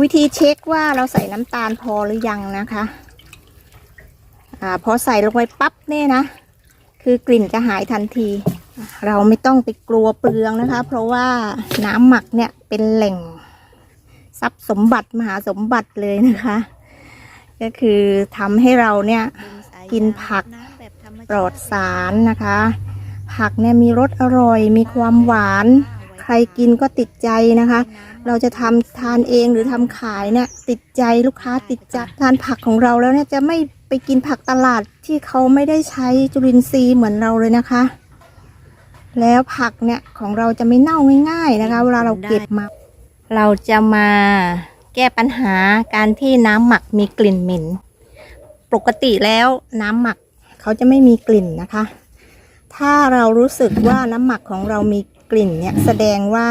วิธีเช็คว่าเราใส่น้ำตาลพอหรือยังนะคะ อ่าพอใส่ลงไปปั๊บเนี่ยนะ คือกลิ่นจะหายทันที เราไม่ต้องไปกลัวเปลืองนะคะ เพราะว่าน้ำหมักเนี่ยเป็นแหล่งทรัพย์สมบัติมหาสมบัติเลยนะคะ ก็คือทำให้เราเนี่ยกินผักปลอดสารนะคะ ผักเนี่ยมีรสอร่อยมีความหวาน รกินก็ติดใจนะคะ เราจะทำทานเองหรือทำขายเนี่ยติดใจลูกค้าติดใจทานผักของเราแล้วเนี่ยจะไม่ไปกินผักตลาดที่เขาไม่ได้ใช้จุลินทรีย์เหมือนเราเลยนะคะ แล้วผักเนี่ยของเราจะไม่เน่าง่าย ๆนะคะ เวลาเราเก็บมา เราจะมาแก้ปัญหาการที่น้ำหมักมีกลิ่นเหม็น ปกติแล้วน้ำหมักเขาจะไม่มีกลิ่นนะคะ ถ้าเรารู้สึกว่าน้ำหมักของเรามี กลิ่นเนี่ยแสดงว่า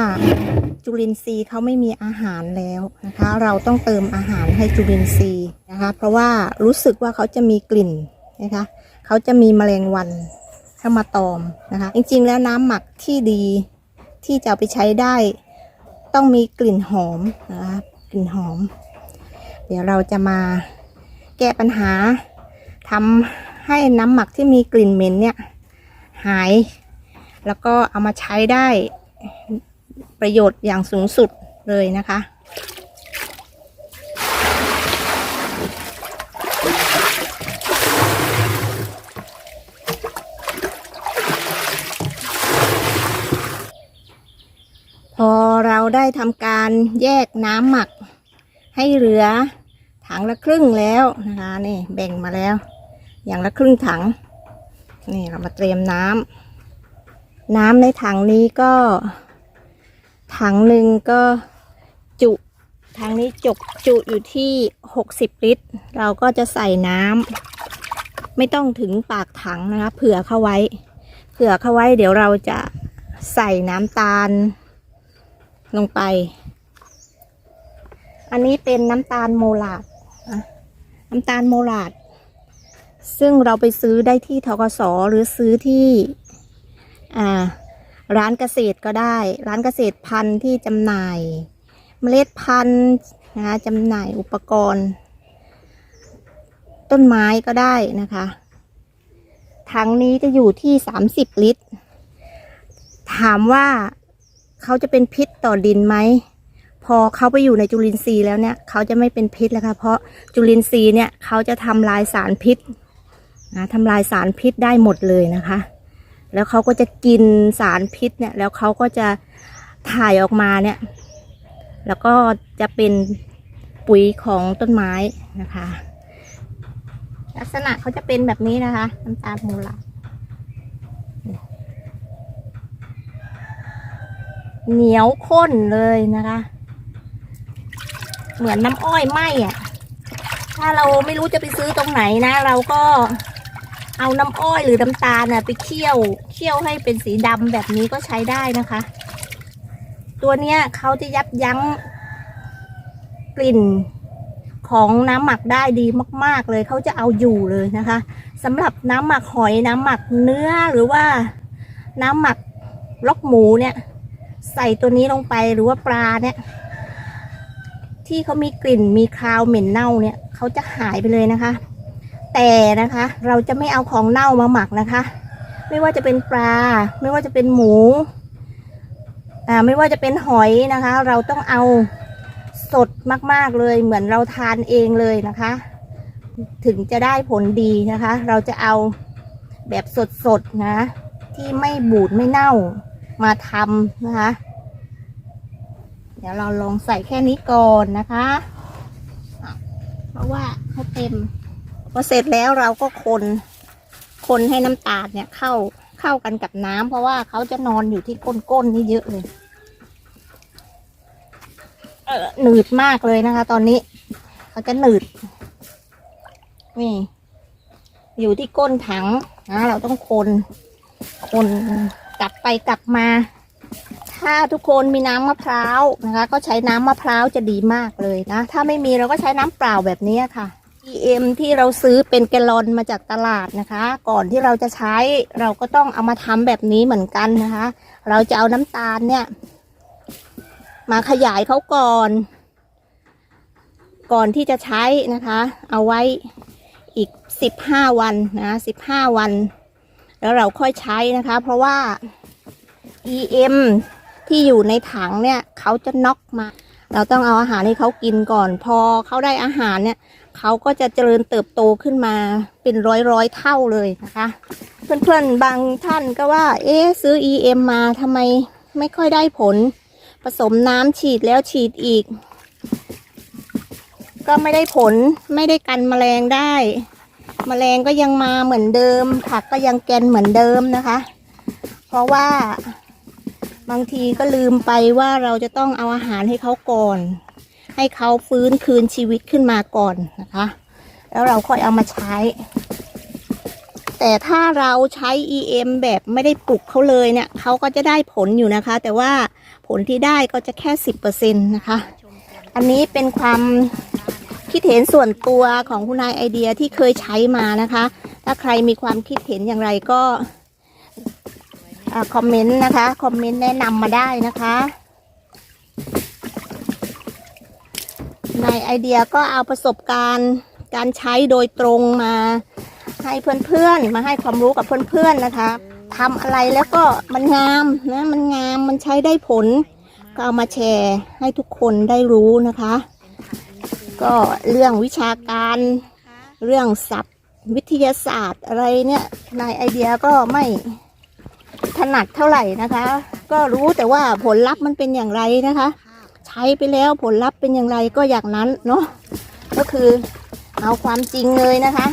จุลินทรีย์เขาไม่มีอาหารแล้วนะคะ เราต้องเติมอาหารให้จุลินทรีย์นะคะ เพราะว่ารู้สึกว่าเขาจะมีกลิ่นนะคะเขาจะมีแมลงวันเข้ามาตอมนะคะ จริงๆ แล้วน้ำหมักที่ดีที่จะไปใช้ได้ ต้องมีกลิ่นหอมนะคะกลิ่นหอม เดี๋ยวเราจะมาแก้ปัญหาทำให้น้ำหมักที่มีกลิ่นเหม็นเนี่ยหาย แล้วก็เอามาใช้ได้ประโยชน์อย่างสูงสุดเลยนะคะ พอเราได้ทำการแยกน้ำหมักให้เหลือถังละครึ่งแล้วนะคะนี่แบ่งมาแล้ว อย่างละครึ่งถัง นี่เรามาเตรียมน้ำ น้ำในถังนี้ก็ ถังหนึ่งก็จุถังนี้จกจุอยู่ที่หกสิบลิตร เราก็จะใส่น้ำไม่ต้องถึงปากถังนะคะ เผื่อเข้าไว้ เผื่อเข้าไว้ เดี๋ยวเราจะใส่น้ำตาล ลงไป อันนี้เป็นน้ำตาลโมลาดน้ำตาลโมลาดซึ่งเราไปซื้อได้ที่ทกสหรือซื้อที่ อ่าร้านเกษตรก็ได้ ร้านเกษตรพันธุ์ที่จำหน่าย เมล็ดพันธุ์นะคะจำหน่ายอุปกรณ์ ต้นไม้ก็ได้นะคะถังนี้จะอยู่ที่ 30 ลิตร ถามว่าเขาจะเป็นพิษต่อดินไหม พอเขาไปอยู่ในจุลินทรีย์แล้วเนี่ย เขาจะไม่เป็นพิษแล้วค่ะ เพราะจุลินทรีย์เนี่ยเขาจะทำลายสารพิษนะทำลายสารพิษได้หมดเลยนะคะ แล้วเขาก็จะกินสารพิษเนี่ย แล้วเขาก็จะถ่ายออกมาเนี่ย แล้วก็จะเป็นปุ๋ยของต้นไม้นะคะ ลักษณะเขาจะเป็นแบบนี้นะคะน้ำตาลมูลาเหนียวข้นเลยนะคะ เหมือนน้ำอ้อยไหมอะ ถ้าเราไม่รู้จะไปซื้อตรงไหนนะ เราก็ เอาน้ำอ้อยหรือน้ำตาลน่ะไปเคี่ยวเคี่ยวให้เป็นสีดำแบบนี้ก็ใช้ได้นะคะ ตัวเนี้ยเขาจะยับยั้งกลิ่นของน้ำหมักได้ดีมาก ๆ เลยเขาจะเอาอยู่เลยนะคะสำหรับน้ำหมักหอยน้ำหมักเนื้อหรือว่าน้ำหมักล็อกหมูเนี่ย ใส่ตัวนี้ลงไปหรือว่าปลาเนี่ย ที่เขามีกลิ่นมีคาวเหม็นเน่าเนี่ยเขาจะหายไปเลยนะคะ แต่นะคะ เราจะไม่เอาของเน่ามาหมักนะคะ ไม่ว่าจะเป็นปลา ไม่ว่าจะเป็นหมูอ่าไม่ว่าจะเป็นหอยนะคะ เราต้องเอาสดมากๆเลย เหมือนเราทานเองเลยนะคะ ถึงจะได้ผลดีนะคะ เราจะเอาแบบสดๆนะ ที่ไม่บูดไม่เน่ามาทำนะคะ เดี๋ยวเราลองใส่แค่นี้ก่อนนะคะ เพราะว่าให้เต็ม พอเสร็จแล้วเราก็คน คนให้น้ำตาลเนี่ยเข้าเข้ากันกับน้ำเพราะว่าเขาจะนอนอยู่ที่ก้นๆนี่เยอะเลยเออหนืดมากเลยนะคะ ตอนนี้ เขาจะหนืด นี่ อยู่ที่ก้นถังนะเราต้องคน คนกลับไปกลับมา ถ้าทุกคนมีน้ำมะพร้าวนะคะ ก็ใช้น้ำมะพร้าวจะดีมากเลยนะ ถ้าไม่มีเราก็ใช้น้ำเปล่าแบบนี้ค่ะ EM ที่เราซื้อเป็นแกลลอนมาจากตลาดนะคะ ก่อนที่เราจะใช้เราก็ต้องเอามาทำแบบนี้เหมือนกันนะคะ เราจะเอาน้ำตาลเนี่ย มาขยายเขาก่อน ก่อนที่จะใช้นะคะ เอาไว้อีก15วันนะ15วัน แล้วเราค่อยใช้นะคะ เพราะว่า EM ที่อยู่ในถังเนี่ยเขาจะน็อกมา เราต้องเอาอาหารให้เขากินก่อน พอเขาได้อาหารเนี่ย เขาก็จะเจริญเติบโตขึ้นมาเป็นร้อยร้อยเท่าเลยนะคะ เพื่อนๆบางท่านก็ว่า เอ๊ซื้อ EM มาทำไมไม่ค่อยได้ผล ผสมน้ำฉีดแล้วฉีดอีก ก็ไม่ได้ผลไม่ได้กันแมลงได้แมลงก็ยังมาเหมือนเดิม ผักก็ยังแกนเหมือนเดิมนะคะ เพราะว่าบางทีก็ลืมไปว่าเราจะต้องเอาอาหารให้เขาก่อน ให้เขาฟื้นคืนชีวิตขึ้นมาก่อนนะคะ แล้วเราค่อยเอามาใช้ แต่ถ้าเราใช้ EM แบบไม่ได้ปลุกเขาเลยเนี่ยเขาก็จะได้ผลอยู่นะคะ แต่ว่าผลที่ได้ก็จะแค่สิบเปอร์เซ็นต์นะคะ อันนี้เป็นความคิดเห็นส่วนตัวของคุณนายไอเดียที่เคยใช้มานะคะ ถ้าใครมีความคิดเห็นอย่างไรก็อคอมเมนต์นะคะ คอมเมนต์แนะนำมาได้นะคะ ในไอเดียก็เอาประสบการณ์การใช้โดยตรงมาให้เพื่อนๆ มาให้ความรู้กับเพื่อนๆนะคะทำอะไรแล้วก็มันงามนะมันงามมันใช้ได้ผล ก็เอามาแชร์ให้ทุกคนได้รู้นะคะ ก็เรื่องวิชาการเรื่องศัพท์วิทยาศาสตร์อะไรเนี่ยนายไอเดียก็ไม่ถนัดเท่าไหร่นะคะ ก็รู้แต่ว่าผลลัพธ์มันเป็นอย่างไรนะคะ ใช้ไปแล้วผลลัพธ์เป็นอย่างไรก็อย่างนั้นเนาะก็คือเอาความจริงเลยนะคะ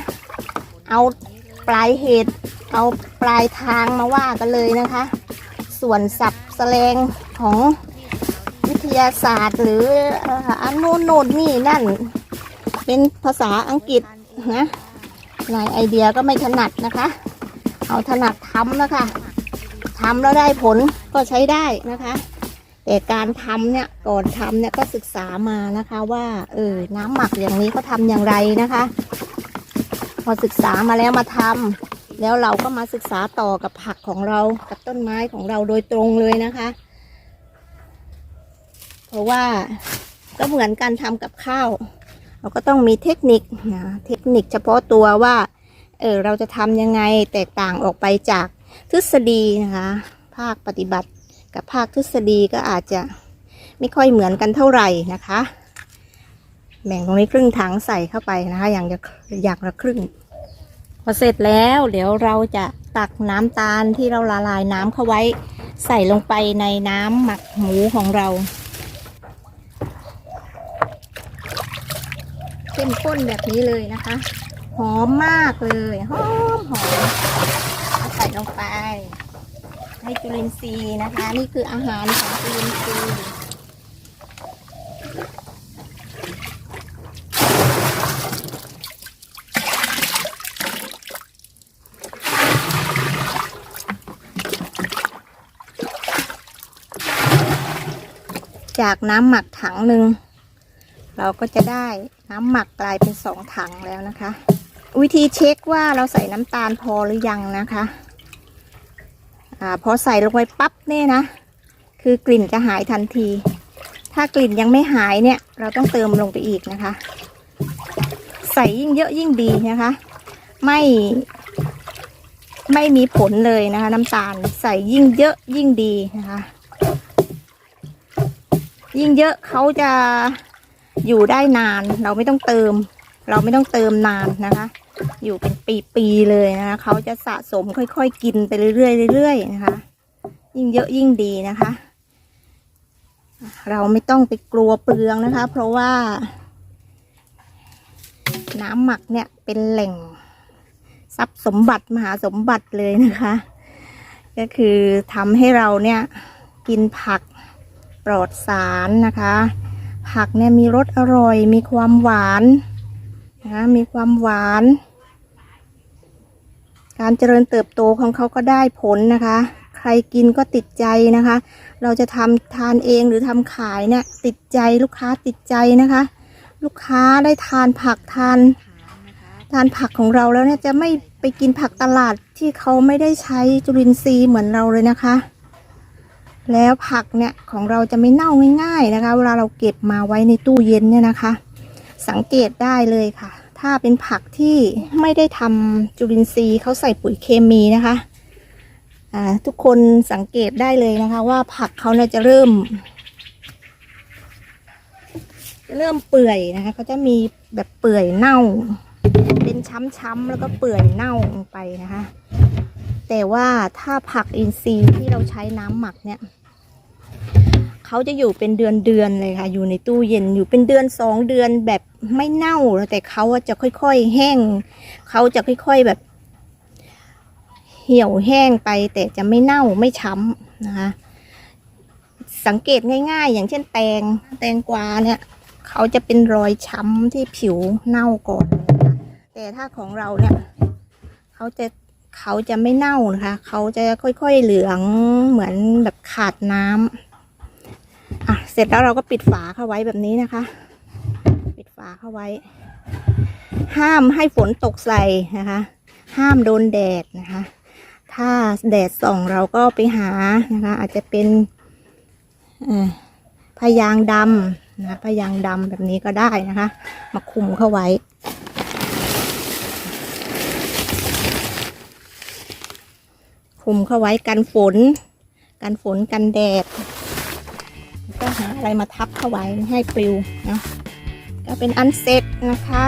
เอาปลายเหตุ เอาปลายทางมาว่ากันเลยนะคะ ส่วนศัพท์แสลงของวิทยาศาสตร์ หรืออ่ออันโน้นโน่นนี่นั่น เป็นภาษาอังกฤษนะนายไอเดียก็ไม่ถนัดนะคะ เอาถนัดทำนะคะทำแล้วได้ผลก็ใช้ได้นะคะ แต่การทำเนี่ยก่อนทำเนี่ยก็ศึกษามานะคะว่า เออน้ำหมักอย่างนี้เขาทำอย่างไรนะคะ พอศึกษามาแล้วมาทำแล้วเราก็มาศึกษาต่อกับผักของเรากับต้นไม้ของเราโดยตรงเลยนะคะ เพราะว่าก็เหมือนการทำกับข้าว เราก็ต้องมีเทคนิคนะเทคนิคเฉพาะตัวว่าเออเราจะทำยังไงแตกต่างออกไปจากทฤษฎีนะคะ ภาคปฏิบัติ กับภาคทฤษฎีก็อาจจะไม่ค่อยเหมือนกันเท่าไหร่นะคะแบ่งตรงนี้ครึ่งถังใส่เข้าไปนะคะ อย่างจะอย่างละครึ่งพอเสร็จแล้วเดี๋ยวเราจะตักน้ำตาลที่เราละลายน้ำเข้าไว้ ใส่ลงไปในน้ำหมักหมูของเราเข้มข้นแบบนี้เลยนะคะ หอมมากเลยหอมหอมใส่ลงไป ให้จุลินทรีย์นะคะ นี่คืออาหารของจุลินทรีย์จากน้ำหมักถังหนึ่งเราก็จะได้น้ำหมักกลายเป็นสองถังแล้วนะคะ วิธีเช็คว่าเราใส่น้ำตาลพอหรือยังนะคะ อาพอใส่ลงไปปั๊บเนี่ยนะ คือกลิ่นจะหายทันที ถ้ากลิ่นยังไม่หายเนี่ย เราต้องเติมลงไปอีกนะคะ ใส่ยิ่งเยอะยิ่งดีนะคะ ไม่ไม่มีผลเลยนะคะ น้ำตาลใส่ยิ่งเยอะยิ่งดีนะคะ ยิ่งเยอะเขาจะอยู่ได้นาน เราไม่ต้องเติม เราไม่ต้องเติมนานนะคะ อยู่เป็นปีๆเลยนะคะเขาจะสะสมค่อยๆกินไปเรื่อยๆเรื่อยๆนะคะ ยิ่งเยอะยิ่งดีนะคะ เราไม่ต้องไปกลัวเปลืองนะคะ เพราะว่า น้ำหมักเนี่ยเป็นแหล่งทรัพย์สมบัติมหาสมบัติเลยนะคะ ก็คือทำให้เราเนี่ยกินผักปลอดสารนะคะ ผักเนี่ยมีรสอร่อย มีความหวานนะคะมีความหวาน การเจริญเติบโตของเขาก็ได้ผลนะคะ ใครกินก็ติดใจนะคะ เราจะทำทานเองหรือทำขายเนี่ยติดใจลูกค้าติดใจนะคะ ลูกค้าได้ทานผักทานทานผักของเราแล้วเนี่ยจะไม่ไปกินผักตลาดที่เขาไม่ได้ใช้จุลินทรีย์เหมือนเราเลยนะคะ แล้วผักเนี่ยของเราจะไม่เน่าง่าย ๆนะคะ เวลาเราเก็บมาไว้ในตู้เย็นเนี่ยนะคะ สังเกตได้เลยค่ะ ถ้าเป็นผักที่ไม่ได้ทำจุลินทรีย์เขาใส่ปุ๋ยเคมีนะคะอ่าทุกคนสังเกตได้เลยนะคะ ว่าผักเขาเนี่ยจะเริ่มจะเริ่มเปื่อยนะคะเขาจะมีแบบเปื่อยเน่า เป็นช้ำๆแล้วก็เปื่อยเน่าลงไปนะคะ แต่ว่าถ้าผักอินทรีย์ที่เราใช้น้ำหมักเนี่ย เขาจะอยู่เป็นเดือนเดือนเลยค่ะ อยู่ในตู้เย็นอยู่เป็นเดือนสองเดือนแบบไม่เน่า แต่เขาจะค่อยๆ แห้ง เขาจะค่อยๆแบบ เหี่ยวแห้งไป แต่จะไม่เน่าไม่ช้ำนะคะ สังเกตง่ายๆ อย่างเช่นแตงแตงกวาเนี่ยเขาจะเป็นรอยช้ำที่ผิวเน่าก่อน แต่ถ้าของเราเนี่ยเขาจะเขาจะไม่เน่านะคะ เขาจะค่อยๆเหลืองเหมือนแบบขาดน้ำ อะเสร็จแล้วเราก็ปิดฝาเข้าไว้แบบนี้นะคะ ปิดฝาเข้าไว้ ห้ามให้ฝนตกใส่นะคะ ห้ามโดนแดดนะคะ ถ้าแดดส่องเราก็ไปหานะคะ อาจจะเป็นอพยางดำนะพยางดำแบบนี้ก็ได้นะคะ มาคุมเข้าไว้คุมเข้าไว้กันฝน กันฝนกันแดด หาอะไรมาทับเข้าไว้ให้ปลิวเนาะก็เป็นอันเสร็จนะคะ